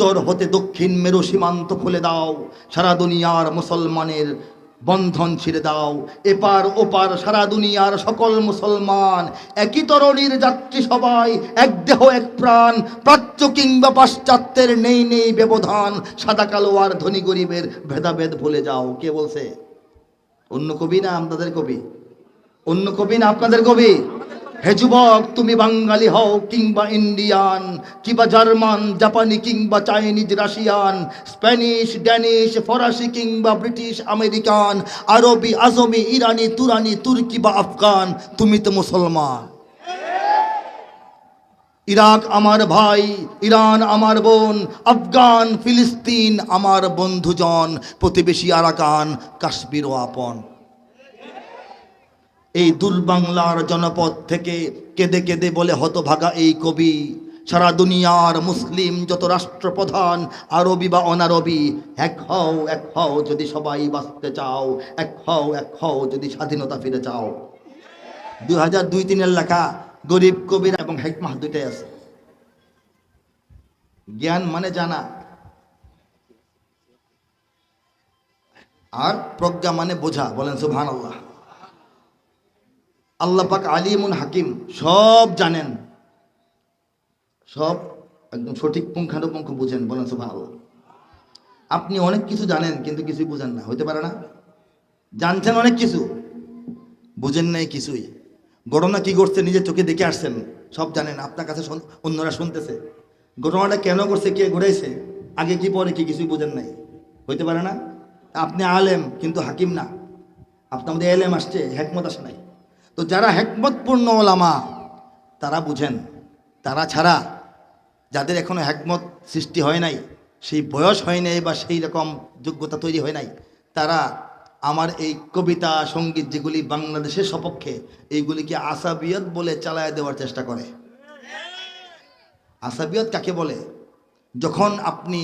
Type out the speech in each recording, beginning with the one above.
উত্তর হতে দক্ষিণ মেরু সীমান্ত খুলে দাও। সারা দুনিয়ার মুসলমানের বন্ধন ছিঁড়ে দাও। এপার ওপার সারা দুনিয়ার সকল মুসলমান, একই তরণীর যাত্রী সবাই, এক দেহ, এক প্রাণ, প্রাচ্য কিংবা পাশ্চাত্যের নেই নেই ব্যবধান, সাদা কালো আর ধনী গরিবের ভেদাভেদ ভুলে যাও। কে বলছে? অন্য কবি না আপনাদের কবি? অন্য কবি না আপনাদের কবি? হে যুবক, তুমি বাঙালি হও কিংবা ইন্ডিয়ান, কিংবা জার্মান, জাপানি কিংবা চাইনিজ, রাশিয়ান, স্প্যানিশ, ড্যানিশ, ফরাসি কিংবা ব্রিটিশ, আমেরিকান, আরবি, আজমি, ইরানি, তুরানি, তুর্কি বা আফগান, তুমি তো মুসলমান। ইরাক আমার ভাই, ইরান আমার বোন, আফগান, ফিলিস্তিন আমার বন্ধুজন, প্রতিবেশী আরাকান, কাশ্মীরও আপন। এই দুর্বাংলার জনপদ থেকে কেঁদে কেঁদে বলে হতভাগা এই কবি। সারা দুনিয়ার মুসলিম যত রাষ্ট্রপ্রধান, আরবি বা অনারবি, এক হও এক হও যদি সবাই বাঁচতে চাও, এক হও এক হও যদি স্বাধীনতা ফিরে চাও। দুই হাজার দুই তিনের লেখা গরিব কবির এবং হেকমাহ দুইটাই আছে। জ্ঞান মানে জানা। আর প্রজ্ঞা মানে বোঝা, বলেন সুবহান আল্লাহ আল্লাহ পাক আলিমুন হাকিম সব জানেন। সব একদম সঠিক পুঙ্খানুপুঙ্খ বুঝেন, বলেন আল্লাহ আপনি অনেক কিছু জানেন, কিন্তু কিছুই বুঝেন না, হইতে পারে না? জানছেন অনেক কিছু, বুঝেন নাই কিছুই। ঘটনা কি করছে নিজের চোখে দেখে আসছেন, সব জানেন, আপনার কাছে অন্যরা শুনতেছে। ঘটনাটা কেন করছে কে ঘুরাইছে আগে কি পরে কি কিছুই বুঝেন নাই, হইতে পারে না? আপনি আলেম, কিন্তু হাকিম না। আপনার মধ্যে এলেম আসছে, হেকমত আসে নাই। তো যারা হেকমতপূর্ণ ওলামা, তারা বুঝেন, তারা ছাড়া যাদের এখনও হেকমত সৃষ্টি হয় নাই, সেই বয়স হয় নাই বা সেই রকম যোগ্যতা তৈরি হয় নাই, তারা আমার এই কবিতা, সংগীত যেগুলি বাংলাদেশের সপক্ষে, এইগুলিকে আসাবিয়ত বলে চালায় দেওয়ার চেষ্টা করে। আসাবিয়ত কাকে বলে? যখন আপনি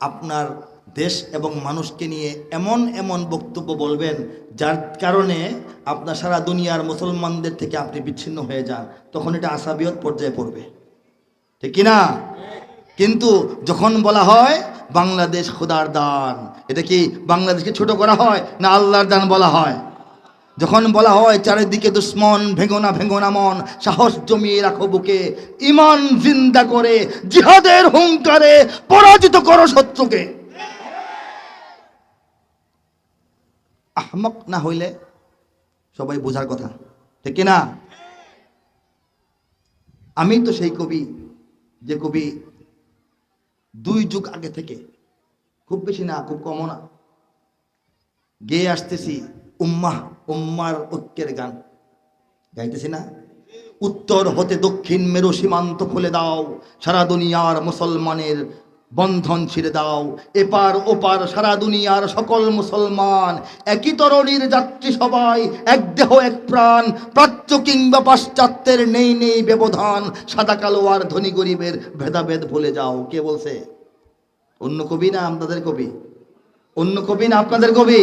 আপনার দেশ এবং মানুষকে নিয়ে এমন এমন বক্তব্য বলবেন, যার কারণে আপনার সারা দুনিয়ার মুসলমানদের থেকে আপনি বিচ্ছিন্ন হয়ে যান। তখন এটা আসাবিয়ত পর্যায়ে পড়বে। ঠিক না কিন্তু যখন বলা হয়, বাংলাদেশ খোদার দান, এটা কি বাংলাদেশকে ছোট করা হয় না আল্লাহর দান বলা হয়? যখন বলা হয়, চারিদিকে দুশ্মন, ভেঙোনা ভেঙোনা মন, সাহস জমিয়ে রাখো বুকে ইমান জিন্দা করে, জিহাদের হুঙ্কারে পরাজিত করো শত্রুকে। আহমক না হইলে সবাই বোঝার কথা। ঠিক না আমি তো সেই কবি, যে কবি দুই যুগ আগে থেকে খুব বেশি না, খুব কমও না, গেয়ে আসতেছি উম্মাহ, উম্মার ঐক্যের গান। গাইতেছি না? উত্তর হতে দক্ষিণ মেরু সীমান্ত খুলে দাও, সারা দুনিয়ার মুসলমানের বন্ধন ছিঁড়ে দাও। এপার ওপার সারা দুনিয়ার সকল মুসলমান, একই তরণীর যাত্রী সবাই, এক দেহ, এক প্রাণ, প্রাচ্য কিংবা পাশ্চাত্যের নেই নেই ব্যবধান। সাদা, কালো আর ধনী গরিবের ভেদাভেদ ভুলে যাও। কে বলছে? অন্য কবি না আপনাদের কবি? অন্য কবি না আপনাদের কবি?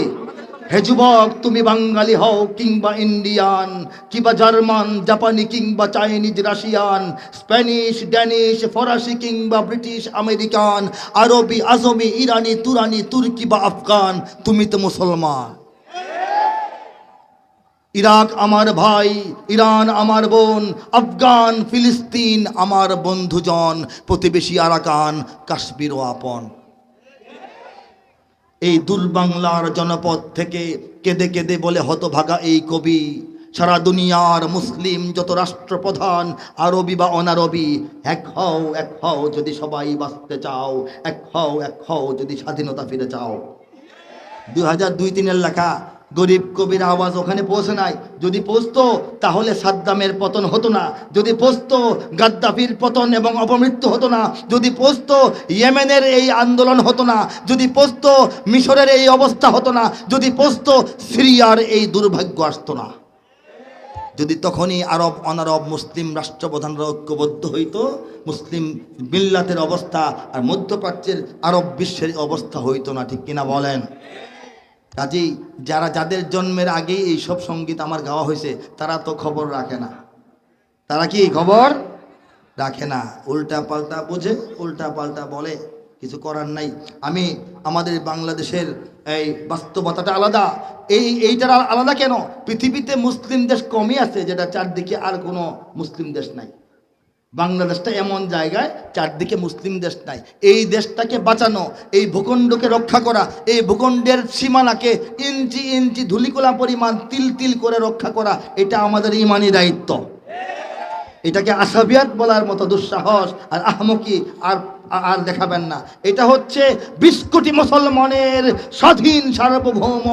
হে যুবক, তুমি বাঙালি হও কিংবা ইন্ডিয়ান, কিংবা জার্মান, জাপানি কিংবা চাইনিজ, রাশিয়ান, স্প্যানিশ, ড্যানিশ, ফরাসি কিংবা ব্রিটিশ, আমেরিকান, আরবি, আজমি, ইরানি, তুরানি, তুর্কি বা আফগান, তুমি তো মুসলমান। ইরাক আমার ভাই, ইরান আমার বোন, আফগান, ফিলিস্তিন আমার বন্ধুজন, প্রতিবেশী আরাকান, কাশ্মীরও আপন। এই দুর্বাংলার জনপদ থেকে কেঁদে কেঁদে বলে হতভাগা এই কবি। সারা দুনিয়ার মুসলিম যত রাষ্ট্রপ্রধান, আরবি বা অনারবি, এক হও এক হও যদি সবাই বাঁচতে চাও, এক হও এক হও যদি স্বাধীনতা ফিরে চাও। দুই হাজার দুই তিনের লেখা গরিব কবির আওয়াজ ওখানে পৌঁছে নাই। যদি পৌঁছতো তাহলে সাদ্দামের পতন হতো না। যদি পৌঁছতো গাদ্দাফির পতন এবং অপমৃত্যু হতো না। যদি পৌঁছতো ইয়েমেনের এই আন্দোলন হতো না। যদি পৌঁছতো মিশরের এই অবস্থা হতো না। যদি পৌঁছতো সিরিয়ার এই দুর্ভাগ্য আসতো না। যদি তখনই আরব, অনারব, মুসলিম রাষ্ট্রপ্রধানরা ঐক্যবদ্ধ হইতো, মুসলিম মিল্লাতের অবস্থা আর মধ্যপ্রাচ্যের আরব বিশ্বের অবস্থা হইতো না। ঠিক কিনা বলেন? কাজেই যারা যাদের জন্মের আগেই এই সব সংগীত আমার গাওয়া হয়েছে, তারা তো খবর রাখে না। তারা কি খবর রাখে না? উল্টা পাল্টা বোঝে উল্টা পাল্টা বলে, কিছু করার নাই। আমি আমাদের বাংলাদেশের এই বাস্তবতাটা আলাদা। এই, এইটার আলাদা কেন? পৃথিবীতে মুসলিম দেশ কমই আছে, যেটা চারদিকে আর কোনো মুসলিম দেশ নাই। বাংলাদেশটা এমন জায়গায়, চারদিকে মুসলিম দেশ নাই। এই দেশটাকে বাঁচানো, এই ভূখণ্ডকে রক্ষা করা, এই ভূখণ্ডের সীমানাকে ইঞ্চি ইঞ্চি ধুলিকোলা পরিমাণ তিল তিল করে রক্ষা করা, এটা আমাদের ইমানি দায়িত্ব। এটাকে আসাবিয়াত বলার মতো দুঃসাহস আর আহমকি আর আর দেখাবেন না। এটা হচ্ছে বিশ কোটি মুসলমানের স্বাধীন সার্বভৌম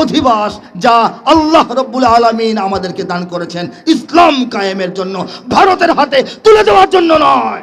অধিবাস যা আল্লাহ রব্বুল আলমিন আমাদেরকে দান করেছেন ইসলাম কায়েমের জন্য, ভারতের হাতে তুলে দেওয়ার জন্য নয়।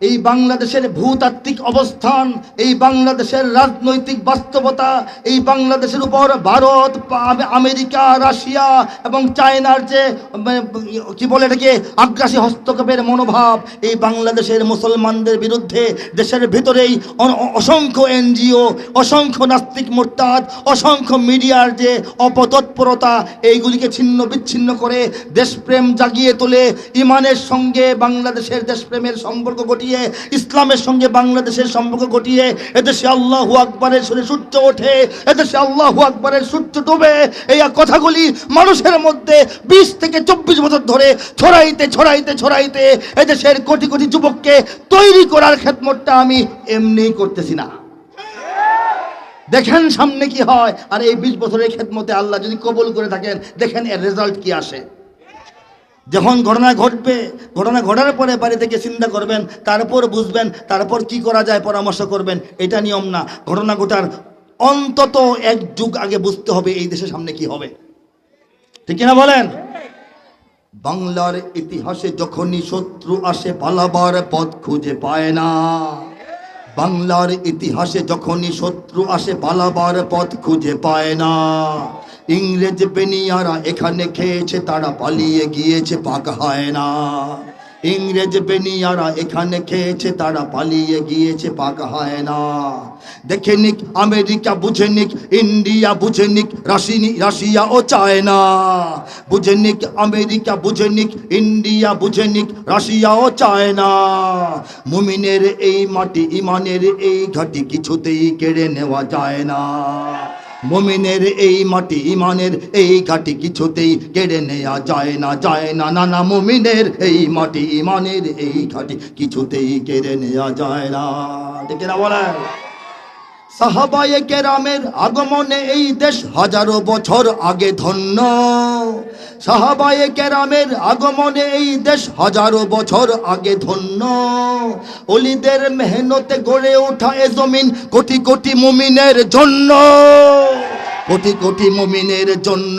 এই বাংলাদেশের ভূতাত্ত্বিক অবস্থান এই বাংলাদেশের রাজনৈতিক বাস্তবতা এই বাংলাদেশের উপর ভারত আমেরিকা রাশিয়া এবং চায়নার যে মানে, কি বলে এটাকে আগ্রাসী হস্তক্ষেপের মনোভাব এই বাংলাদেশের মুসলমানদের বিরুদ্ধে দেশের ভিতরেই অসংখ্য এনজিও অসংখ্য নাস্তিক মোরতাদ অসংখ্য মিডিয়ার যে অপতৎপরতা এইগুলিকে ছিন্ন বিচ্ছিন্ন করে দেশপ্রেম জাগিয়ে তোলে। ইমানের সঙ্গে বাংলাদেশের দেশপ্রেমের সম্পর্ক ঘটিয়ে ইসলামের সঙ্গে বাংলাদেশের সম্পর্ক ঘটিয়ে এদেশে আল্লাহু আকবরের সুরে সূর্য ওঠে, এদেশে আল্লাহু আকবরের সূর্য ডোবে। এই কথাগুলি মানুষের মধ্যে বিশ থেকে চব্বিশ বছর ধরে ছড়াইতে ছড়াইতে ছড়াইতে এদেশের কোটি কোটি যুবককে তৈরি করার খেদমতটা আমি এমনিই করতেছি না। দেখেন সামনে কি হয়, আর এই বিশ বছরের খেদমতে আল্লাহ যদি কবুল করে থাকেন, দেখেন এর রেজাল্ট কি আসে। যখন ঘটনা ঘটবে, ঘটনা ঘটার পরে বাড়ি থেকে চিন্তা করবেন, তারপর বুঝবেন, তারপর কি করা যায়, পরামর্শ করবেন, এটা নিয়ম না। ঘটনা ঘটার অন্তত এক যুগ আগে বুঝতে হবে এই দেশের সামনে কি হবে। ঠিক কিনা বলেন? বাংলার ইতিহাসে যখনই শত্রু আসে, পালাবার পথ খুঁজে পায় না। বাংলার ইতিহাসে যখনই শত্রু আসে, পালাবার পথ খুঁজে পায় না। ইংরেজ বেনিয়ারা এখানে খেয়েছে, তারা পালিয়ে গিয়েছে, পাক হয় না। ইংরেজ বেনিয়ারা এখানে খেয়েছে, তারা পালিয়ে গিয়েছে, পাক হয় না। দেখে নিক, আমেরিকা বুঝে নিক, ইন্ডিয়া বুঝে নিক রাশিনি রাশিয়া ও চায়না। বুঝে নিক, আমেরিকা বুঝে নিক, ইন্ডিয়া বুঝে নিক, রাশিয়া ও চায়না। মুমিনের এই মাটি, ইমানের এই ঘাটি কিছুতেই কেড়ে নেওয়া যায় না। মুমিনের এই মাটি, ইমানের এই ঘাটি কিছুতেই কেড়ে নেয়া যায় না যায় না। না না মমিনের এই মাটি, ইমানের এই ঘাটি কিছুতেই কেড়ে নেয়া যায় না। দেখে না বলেন। সাহাবায়ে কেরামের আগমনে এই দেশ হাজারো বছর আগে ধন্য। সাহাবায়ে কেরামের আগমনে এই দেশ হাজারো বছর আগে ধন্য। অলিদের মেহনতে গড়ে ওঠা এ জমিন কোটি কোটি মুমিনের জন্য। কোটি কোটি মুমিনের জন্য।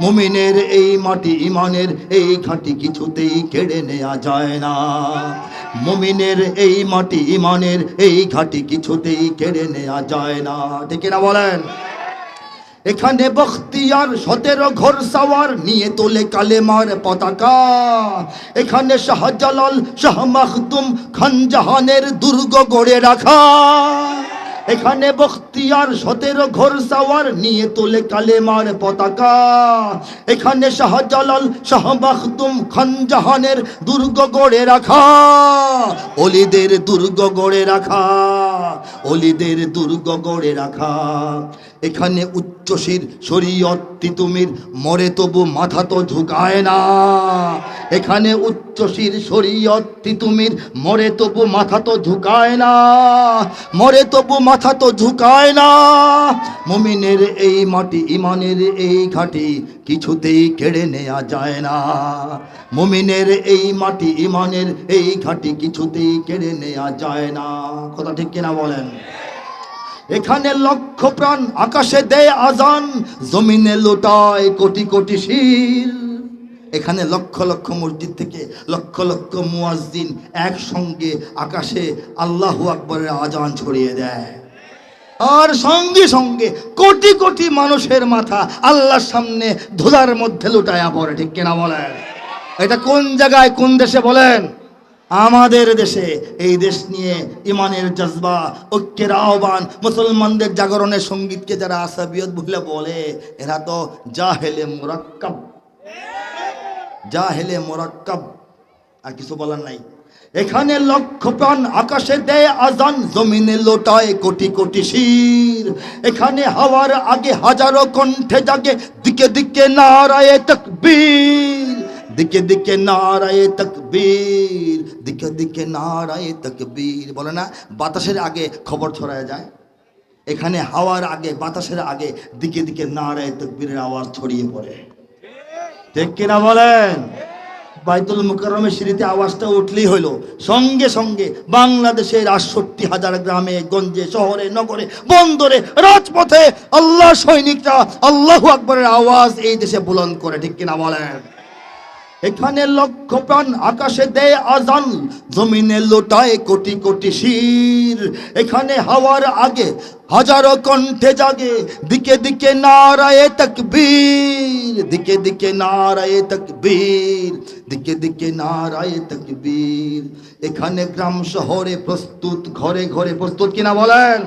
মুমিনের এই মাটি ইমানের এই ঘাঁটি কিছুতেই কেড়ে নেওয়া যায় না। মুমিনের এই মাটি ইমানের এই ঘাঁটি কিছুতেই কেড়ে নেওয়া যায় না। ঠিক না বলেন? এখানে বখতিয়ার সতেরো ঘর সাওয়ার নিয়ে তোলে কালেমার পতাকা। এখানে শাহজালাল, শাহ মাখদুম খান জাহানের দুর্গ গড়ে রাখা। এখানে বখতিয়ার সতেরো ঘর সাওয়ার নিয়ে তোলে কালেমার পতাকা। এখানে শাহজালাল শাহবাখতুম খান জাহানের দুর্গ গড়ে রাখা। অলিদের দুর্গ গড়ে রাখা। অলিদের দুর্গ গড়ে রাখা। এখানে উচ্চ উচ্চশীর শরীয়ত তিতুমির, মরে তবু মাথা তো ঝুঁকায় না। এখানে উচ্চশীর শরীয়ত তিতুমির, মরে তবু মাথা তো ঝুঁকায় না। মরে তবু মাথা তো ঝুঁকায় না। মুমিনের এই মাটি, ইমানের এই ঘাটি কিছুতেই কেড়ে নেওয়া যায় না। মুমিনের এই মাটি, ইমানের এই ঘাটি কিছুতেই কেড়ে নেওয়া যায় না। কথা ঠিক কিনা বলেন? এখানে লক্ষ প্রাণ, আকাশে দেয় আজান, জমিনে লোটায় কোটি কোটি শিল। এখানে লক্ষ লক্ষ মসজিদ থেকে লক্ষ লক্ষ মুয়াজ্জিন একসঙ্গে আকাশে আল্লাহু আকবরের আজান ছড়িয়ে দেয়। আর সঙ্গে সঙ্গে কোটি কোটি মানুষের মাথা আল্লাহর সামনে ধুলার মধ্যে লুটায়া পড়ে, ঠিক কিনা বলেন? এটা কোন জায়গায় কোন দেশে বলেন? আমাদের দেশে এই দেশ নিয়ে ইমানের জজবা, ঐক্যের আহ্বান, মুসলমানদের জাগরণের সঙ্গীতকে যারা আসাবিয়ত বলে বলে, এরা তো জাহেলে যা হেলে মুরাক্কাব। আর কিছু বলার নাই। এখানে লক্ষ প্রাণ আকাশে দেয় আজান, জমিনে লোটায় কোটি কোটি শির। এখানে হাওয়ার আগে হাজারো কণ্ঠে জাগে, দিকে দিকে নারায়ে তকবীর। দিকে দিকে নারায়ে তকবীর, দিকে দিকে নারায়ে তকবীর। বলে না, বাতাসের আগে খবর ছড়ায় যায়। এখানে হাওয়ার আগে, বাতাসের আগে দিকে দিকে নারায়ে তকবীরের আওয়াজ ছড়িয়ে পড়ে। ঠিক কিনা বলেন? বাইতুল মুকাররমের সিঁড়িতে আওয়াজটা উঠলেই হইল সঙ্গে সঙ্গে বাংলাদেশের আটষট্টি হাজার গ্রামে, গঞ্জে, শহরে, নগরে, বন্দরে, রাজপথে আল্লাহ সৈনিকরা আল্লাহু আকবরের আওয়াজ এই দেশে বুলন্দ করে। ঠিক কিনা বলেন? এখানে লক্ষ প্রাণ আকাশে দেয় আজান, জমিনে লোটায় কোটি কোটি শির। এখানে হাওয়ার আগে হাজারো কণ্ঠে জাগে, দিকে দিকে নারায়ে তকবীর, দিকে দিকে নারায়ে তকবীর, দিকে দিকে নারায়ে তকবীর। এখানে গ্রাম শহরে প্রস্তুত, ঘরে ঘরে প্রস্তুত কিনা বলেন?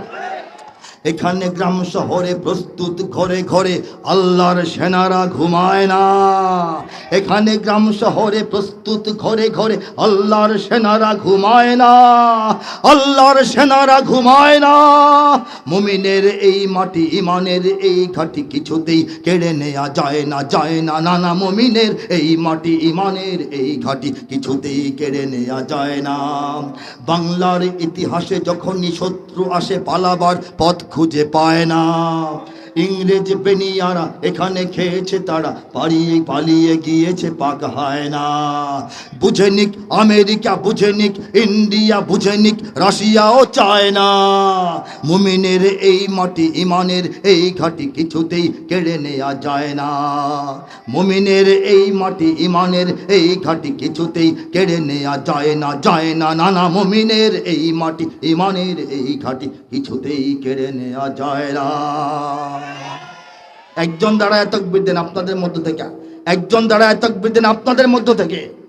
এখানে গ্রাম শহরে প্রস্তুত ঘরে ঘরে আল্লাহর সেনারা ঘুমায় না। এখানে গ্রাম শহরে প্রস্তুত ঘরে ঘরে আল্লাহর সেনারা ঘুমায় না। আল্লাহর সেনারা ঘুমায় না। মুমিনের এই মাটি, ইমানের এই ঘাটি কিছুতেই কেড়ে নেওয়া যায় না যায় না। নানা মুমিনের এই মাটি, ইমানের এই ঘাটি কিছুতেই কেড়ে নেওয়া যায় না। বাংলার ইতিহাসে যখনই শত্রু আসে পালাবার পথ খুঁজে পায় না। ইংরেজ বেনিয়ারা এখানে খেয়েছে তারা, পালিয়ে পালিয়ে গিয়েছে পাক হয় না বুঝে নিক আমেরিকা, বুঝে নিক ইন্ডিয়া, বুঝে নিক রাশিয়াও চায় না মুমিনের এই মাটি, ইমানের এই ঘাটি কিছুতেই কেড়ে নেওয়া যায় না। মুমিনের এই মাটি, ইমানের এই ঘাটি কিছুতেই কেড়ে নেওয়া যায় না যায় না। নানা মুমিনের এই মাটি, ইমানের এই ঘাটি কিছুতেই কেড়ে নেওয়া যায় না। একজন দাঁড়ায় তকবির দেন আপনাদের মধ্য থেকে। একজন দাঁড়ায় তকবির দেন আপনাদের মধ্য থেকে।